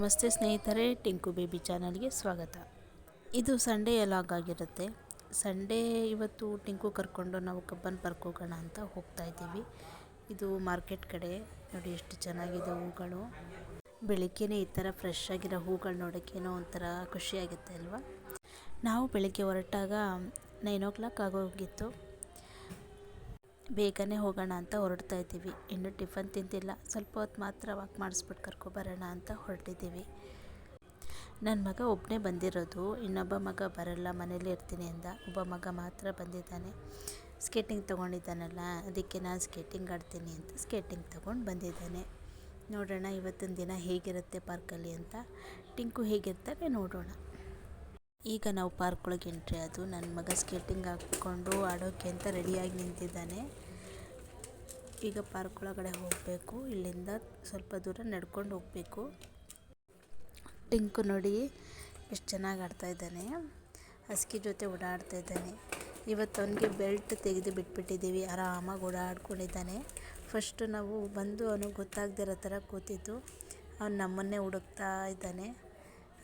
ನಮಸ್ತೆ ಸ್ನೇಹಿತರೆ, ಟಿಂಕು ಬೇಬಿ ಚಾನಲ್ಗೆ ಸ್ವಾಗತ. ಇದು ಸಂಡೇ ಲಾಗ್ ಆಗಿರುತ್ತೆ. ಸಂಡೇ ಇವತ್ತು ಟಿಂಕು ಕರ್ಕೊಂಡು ನಾವು ಕಬ್ಬನ್ ಪಾರ್ಕ್ ಹೋಗೋಣ ಅಂತ ಹೋಗ್ತಾ ಇದ್ದೀವಿ. ಇದು ಮಾರ್ಕೆಟ್ ಕಡೆ. ನೋಡಿ ಎಷ್ಟು ಚೆನ್ನಾಗಿದೆ ಹೂಗಳು. ಬೆಳಿಗ್ಗೆನೇ ಈ ಥರ ಫ್ರೆಶ್ ಆಗಿರೋ ಹೂಗಳು ನೋಡೋಕ್ಕೇನೋ ಒಂಥರ ಖುಷಿಯಾಗುತ್ತೆ ಅಲ್ವಾ? ನಾವು ಬೆಳಿಗ್ಗೆ ಹೊರಟಾಗ ನೈನ್ ಓ ಕ್ಲಾಕ್ ಆಗೋಗಿತ್ತು. ಬೇಗನೆ ಹೋಗೋಣ ಅಂತ ಹೊರಡ್ತಾ ಇದ್ದೀವಿ. ಇನ್ನೂ ಟಿಫನ್ ತಿಂತಿಲ್ಲ ಸ್ವಲ್ಪ ಹೊತ್ತು ಮಾತ್ರ ವಾಕ್ ಮಾಡಿಸ್ಬಿಟ್ಟು ಕರ್ಕೊಬರೋಣ ಅಂತ ಹೊರಟಿದ್ದೀವಿ. ನನ್ನ ಮಗ ಒಬ್ಬನೇ ಬಂದಿರೋದು. ಇನ್ನೊಬ್ಬ ಮಗ ಬರಲ್ಲ. ಮನೇಲಿ ಇರ್ತೀನಿ ಅಂದ. ಒಬ್ಬ ಮಗ ಮಾತ್ರ ಬಂದಿದ್ದಾನೆ. ಸ್ಕೇಟಿಂಗ್ ತೊಗೊಂಡಿದ್ದಾನಲ್ಲ. ಅದಕ್ಕೆ ನಾನು ಸ್ಕೇಟಿಂಗ್ ಆಡ್ತೀನಿ ಅಂತ ಸ್ಕೇಟಿಂಗ್ ತೊಗೊಂಡು ಬಂದಿದ್ದಾನೆ. ನೋಡೋಣ ಇವತ್ತಿನ ದಿನ ಹೇಗಿರುತ್ತೆ ಪಾರ್ಕಲ್ಲಿ ಅಂತ. ಟಿಂಕು ಹೇಗಿರ್ತಾರೆ ನೋಡೋಣ. ಈಗ ನಾವು ಪಾರ್ಕ್ ಒಳಗೆ ಎಂಟ್ರಿ ಅದು ನನ್ನ ಮಗ ಸ್ಕೇಟಿಂಗ್ ಹಾಕ್ಕೊಂಡು ಆಡೋಕೆ ಅಂತ ರೆಡಿಯಾಗಿ ನಿಂತಿದ್ದಾನೆ. ಈಗ ಪಾರ್ಕ್ ಒಳಗಡೆ ಹೋಗಬೇಕು. ಇಲ್ಲಿಂದ ಸ್ವಲ್ಪ ದೂರ ನಡ್ಕೊಂಡು ಹೋಗಬೇಕು. ಟಿಂಕು ನೋಡಿ ಎಷ್ಟು ಚೆನ್ನಾಗಿ ಆಡ್ತಾ ಇದ್ದಾನೆ. ಹಸ್ಕಿ ಜೊತೆ ಓಡಾಡ್ತಾ ಇದ್ದಾನೆ. ಇವತ್ತು ಅವನಿಗೆ ಬೆಲ್ಟ್ ತೆಗೆದು ಬಿಟ್ಬಿಟ್ಟಿದ್ದೀವಿ. ಆರಾಮಾಗಿ ಓಡಾಡ್ಕೊಂಡಿದ್ದಾನೆ. ಫಸ್ಟು ನಾವು ಬಂದು ಅವನಿಗೆ ಗೊತ್ತಾಗದಿರೋ ಥರ ಕೂತಿದ್ದು. ಅವ್ನು ನಮ್ಮನ್ನೇ ಹುಡುಕ್ತಾ ಇದ್ದಾನೆ.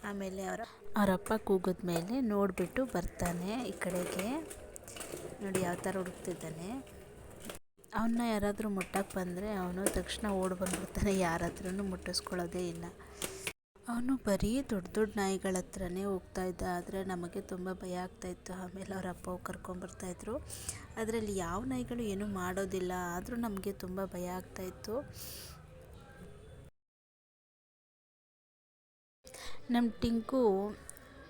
ಆಮೇಲೆ ಅವರ ಅವರಪ್ಪ ಕೂಗಿದ ಮೇಲೆ ನೋಡಿಬಿಟ್ಟು ಬರ್ತಾನೆ ಈ ಕಡೆಗೆ. ನೋಡಿ ಯಾವ ಥರ ಹುಡುಕ್ತಿದ್ದಾನೆ. ಅವನ್ನ ಯಾರಾದರೂ ಮುಟ್ಟಕ್ಕೆ ಬಂದರೆ ಅವನು ತಕ್ಷಣ ಓಡಿ ಬಂದ್ಬಿಡ್ತಾನೆ. ಯಾರ ಮುಟ್ಟಿಸ್ಕೊಳ್ಳೋದೇ ಇಲ್ಲ. ಅವನು ಬರೀ ದೊಡ್ಡ ದೊಡ್ಡ ನಾಯಿಗಳ ಹತ್ರನೇ ಹೋಗ್ತಾ ಇದ್ದ. ಆದರೆ ನಮಗೆ ತುಂಬ ಭಯ ಆಗ್ತಾಯಿತ್ತು ಆಮೇಲೆ ಅವ್ರ ಅಪ್ಪ ಕರ್ಕೊಂಬರ್ತಾಯಿದ್ರು ಅದರಲ್ಲಿ ಯಾವ ನಾಯಿಗಳು ಏನೂ ಮಾಡೋದಿಲ್ಲ. ಆದರೂ ನಮಗೆ ತುಂಬ ಭಯ ಆಗ್ತಾಯಿತ್ತು ನಮ್ಮ ಟಿಂಕು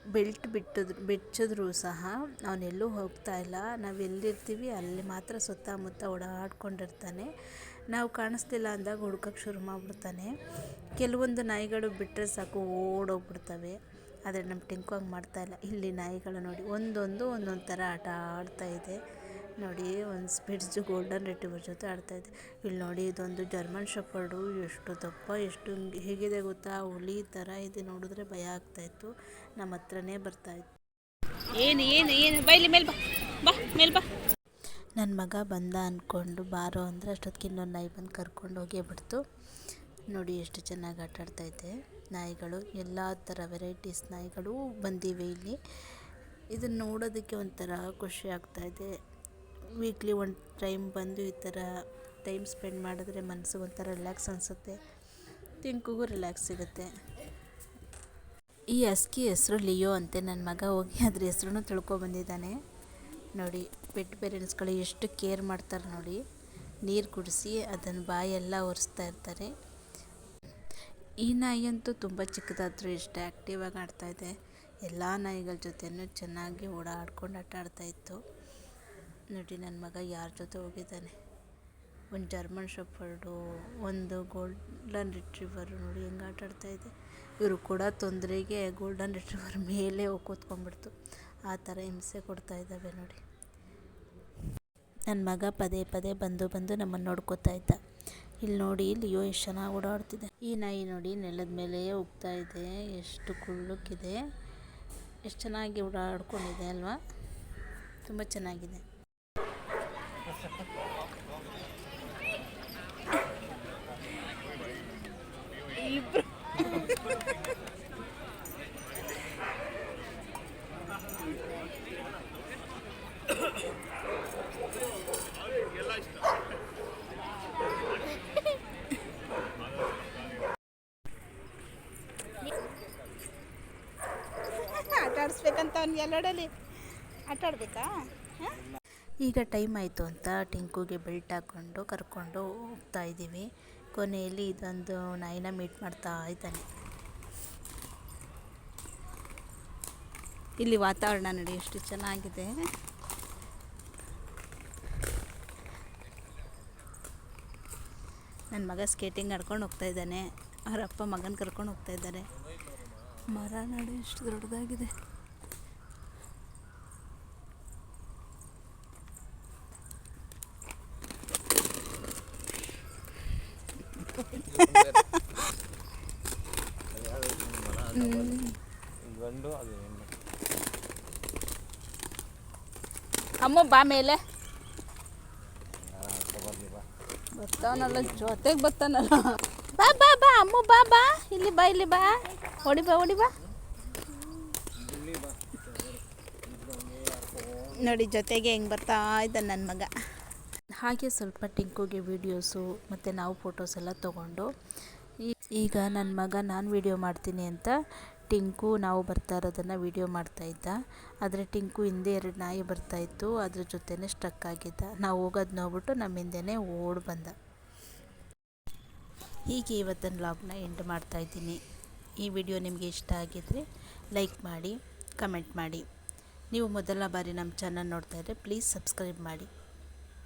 ಬೆಲ್ಟ್ ಬಿಟ್ಟಿದ್ರು ಬಿಚ್ಚಿದ್ರು ಸಹ ಅವನೆಲ್ಲೂ ಹೋಗ್ತಾ ಇಲ್ಲ. ನಾವು ಎಲ್ಲಿರ್ತೀವಿ ಅಲ್ಲಿ ಮಾತ್ರ ಸುತ್ತಮುತ್ತ ಓಡಾಡ್ಕೊಂಡಿರ್ತಾನೆ. ನಾವು ಕಾಣಿಸ್ತಿಲ್ಲ ಅಂದಾಗ ಹುಡ್ಕೋಕ್ಕೆ ಶುರು ಮಾಡಿಬಿಡ್ತಾನೆ. ಕೆಲವೊಂದು ನಾಯಿಗಳು ಬಿಟ್ಟರೆ ಸಾಕು ಓಡೋಗ್ಬಿಡ್ತವೆ. ಆದರೆ ನಮ್ಮ ಟಿಂಕು ಹಂಗೆ ಮಾಡ್ತಾಯಿಲ್ಲ ಇಲ್ಲಿ. ನಾಯಿಗಳು ನೋಡಿ, ಒಂದೊಂದು ಒಂದೊಂದು ಥರ ಆಟ ಆಡ್ತಾ ಇದೆ. ನೋಡಿ ಒಂದು ಸ್ಪಿಟ್ಸ್ ಗೋಲ್ಡನ್ ರಿಟ್ರೀವರ್ ಜೊತೆ ಆಡ್ತಾ ಇದೆ ಇಲ್ಲಿ ನೋಡಿ ಇದೊಂದು ಜರ್ಮನ್ ಶಫರ್ಡು ಎಷ್ಟು ದಪ್ಪ ಎಷ್ಟು ಹೇಗಿದೆ ಗೊತ್ತಾ? ಹುಲಿ ಥರ ಇದೆ ನೋಡಿದ್ರೆ ಭಯ ಆಗ್ತಾಯಿತ್ತು ನಮ್ಮ ಹತ್ರನೇ ಬರ್ತಾಯಿತ್ತು ಏನು ಏನು ಏನು? ಬೈಲಿ ಮೇಲೆ ಬಾ. ಬಾ ಮೇಲೆ ಬಾ. ನನ್ನ ಮಗ ಬಂದ ಅಂದ್ಕೊಂಡು ಬಾರೋ ಅಂದರೆ ಅಷ್ಟೊತ್ತಿಗೆ ಇನ್ನೊಂದು ನಾಯಿ ಬಂದು ಕರ್ಕೊಂಡು ಹೋಗೇ ಬಿಡ್ತು. ನೋಡಿ ಎಷ್ಟು ಚೆನ್ನಾಗಿ ಆಟ ಆಡ್ತೈತೆ ನಾಯಿಗಳು ಎಲ್ಲ ಥರ ವೆರೈಟೀಸ್ ನಾಯಿಗಳು ಬಂದಿವೆ ಇಲ್ಲಿ. ಇದನ್ನು ನೋಡೋದಕ್ಕೆ ಒಂಥರ ಖುಷಿ ಆಗ್ತಾಯಿದೆ ವೀಕ್ಲಿ ಒನ್ ಟೈಮ್ ಬಂದು ಈ ಥರ ಟೈಮ್ ಸ್ಪೆಂಡ್ ಮಾಡಿದ್ರೆ ಮನಸ್ಸಿಗೆ ಒಂಥರ ರಿಲ್ಯಾಕ್ಸ್ ಅನಿಸುತ್ತೆ. ತಿಂಕಿಗೂ ರಿಲ್ಯಾಕ್ಸ್ ಸಿಗುತ್ತೆ. ಈ ಹಸ್ಕಿ ಹೆಸರು ಲಿಯೋ ಅಂತೆ ನನ್ನ ಮಗ ಹೋಗಿ ಅದ್ರ ಹೆಸ್ರನ್ನು ತಿಳ್ಕೊಬಂದಿದ್ದಾನೆ ನೋಡಿ ಪೆಟ್ ಪೇರೆಂಟ್ಸ್ಗಳು ಎಷ್ಟು ಕೇರ್ ಮಾಡ್ತಾರೆ ನೋಡಿ. ನೀರು ಕುಡಿಸಿ ಅದನ್ನು ಬಾಯೆಲ್ಲ ಒರೆಸ್ತಾ ಇರ್ತಾರೆ. ಈ ನಾಯಿ ಅಂತೂ ತುಂಬ ಚಿಕ್ಕದಾದರೂ ಎಷ್ಟು ಆ್ಯಕ್ಟಿವಾಗಿ ಆಡ್ತಾಯಿದೆ ಎಲ್ಲ ನಾಯಿಗಳ ಜೊತೆಯೂ ಚೆನ್ನಾಗಿ ಓಡಾಡ್ಕೊಂಡು ಆಟ ಆಡ್ತಾಯಿತ್ತು ನೋಡಿ ನನ್ನ ಮಗ ಯಾರ ಜೊತೆ ಹೋಗಿದ್ದಾನೆ? ಒಂದು ಜರ್ಮನ್ ಶಪರ್ಡು ಒಂದು ಗೋಲ್ಡನ್ ರಿಟ್ರೀವರು ನೋಡಿ ಹೆಂಗೆ ಆಟ ಇದೆ. ಇವರು ಕೂಡ ತೊಂದರೆಗೆ ಗೋಲ್ಡನ್ ರಿಟ್ರೀವರ್ ಮೇಲೆ ಹೋಗಿ ಕೂತ್ಕೊಂಡ್ಬಿಡ್ತು. ಆ ಥರ ಹಿಂಸೆ ಕೊಡ್ತಾ ಇದ್ದಾವೆ ನೋಡಿ. ನನ್ನ ಮಗ ಪದೇ ಪದೇ ಬಂದು ಬಂದು ನಮ್ಮನ್ನು ನೋಡ್ಕೋತಾ ಇದ್ದ. ಇಲ್ಲಿ ನೋಡಿ, ಲಿಯೋ ಎಷ್ಟು ಚೆನ್ನಾಗಿ ಓಡಾಡ್ತಿದೆ. ಈ ನಾಯಿ ನೋಡಿ ನೆಲದ ಮೇಲೆ ಹೋಗ್ತಾ ಇದೆ. ಎಷ್ಟು ಕುಳ್ಳಕ್ಕಿದೆ. ಎಷ್ಟು ಚೆನ್ನಾಗಿ ಓಡಾಡ್ಕೊಂಡಿದೆ ಅಲ್ವಾ? ತುಂಬ ಚೆನ್ನಾಗಿದೆ. ಆಟ ಆಡಿಸ್ಬೇಕಂತ ಅವ್ನಿಗೆ ಎಲ್ಲಡಲ್ಲಿ ಆಟ ಆಡ್ಬೇಕಾ ಈಗ ಟೈಮ್ ಆಯಿತು ಅಂತ ಟಿಂಕುಗೆ ಬೆಲ್ಟ್ ಹಾಕ್ಕೊಂಡು ಕರ್ಕೊಂಡು ಹೋಗ್ತಾ ಇದ್ದೀವಿ. ಕೊನೆಯಲ್ಲಿ ಇದೊಂದು ನಾಯಿನ ಮೀಟ್ ಮಾಡ್ತಾ ಇದ್ದಾನೆ. ಇಲ್ಲಿ ವಾತಾವರಣ ನೋಡಿ ಎಷ್ಟು ಚೆನ್ನಾಗಿದೆ. ನನ್ನ ಮಗ ಸ್ಕೇಟಿಂಗ್ ಆಡ್ಕೊಂಡು ಹೋಗ್ತಾ ಇದ್ದಾನೆ. ಅವರಪ್ಪ ಮಗನ ಕರ್ಕೊಂಡು ಹೋಗ್ತಾ ಇದ್ದಾರೆ. ಮರ ನೋಡಿ ಎಷ್ಟು ದೊಡ್ಡದಾಗಿದೆ. ಅಮ್ಮ ಬಾ ಮೇಲೆ. ಬರ್ತಾನಲ್ಲ, ಜೊತೆಗೆ ಬರ್ತಾನಲ್ಲ. ಬಾ ಬಾ ಬಾ, ಅಮ್ಮ ಬಾ ಬಾ. ಇಲ್ಲಿ ಬಾ ಇಲ್ಲಿ ಬಾ. ಹೊಡಿ ಬಾ ಹೊಡಿ ಬಾ. ನೋಡಿ ಜೊತೆಗೆ ಹೆಂಗೆ ಬರ್ತಾ ಇದ್ದ ನನ್ನ ಮಗ. ಹಾಗೆ ಸ್ವಲ್ಪ ಟಿಂಕುಗೆ ವೀಡಿಯೋಸು ಮತ್ತು ನಾವು ಫೋಟೋಸ್ ಎಲ್ಲ ತೊಗೊಂಡು ಈಗ ನನ್ನ ಮಗ ನಾನು ವೀಡಿಯೋ ಮಾಡ್ತೀನಿ ಅಂತ ಟಿಂಕು ನಾವು ಬರ್ತಾ ಇರೋದನ್ನು ವೀಡಿಯೋ ಮಾಡ್ತಾಯಿದ್ದ ಆದರೆ ಟಿಂಕು ಹಿಂದೆ ಎರಡು ನಾಯಿ ಬರ್ತಾಯಿತ್ತು ಅದ್ರ ಜೊತೆನೇ ಸ್ಟ್ರಕ್ ಆಗಿದ್ದ. ನಾವು ಹೋಗೋದು ನೋಡ್ಬಿಟ್ಟು ನಮ್ಮ ಹಿಂದೆನೇ ಓಡ್ ಬಂದ. ಹೀಗೆ ಇವತ್ತಿನ ಲಾಗ್ನ ಎಂಡ್ ಮಾಡ್ತಾಯಿದ್ದೀನಿ ಈ ವಿಡಿಯೋ ನಿಮಗೆ ಇಷ್ಟ ಆಗಿದರೆ ಲೈಕ್ ಮಾಡಿ ಕಮೆಂಟ್ ಮಾಡಿ. ನೀವು ಮೊದಲ ಬಾರಿ ನಮ್ಮ ಚಾನಲ್ ನೋಡ್ತಾ ಇದ್ದರೆ ಪ್ಲೀಸ್ ಸಬ್ಸ್ಕ್ರೈಬ್ ಮಾಡಿ.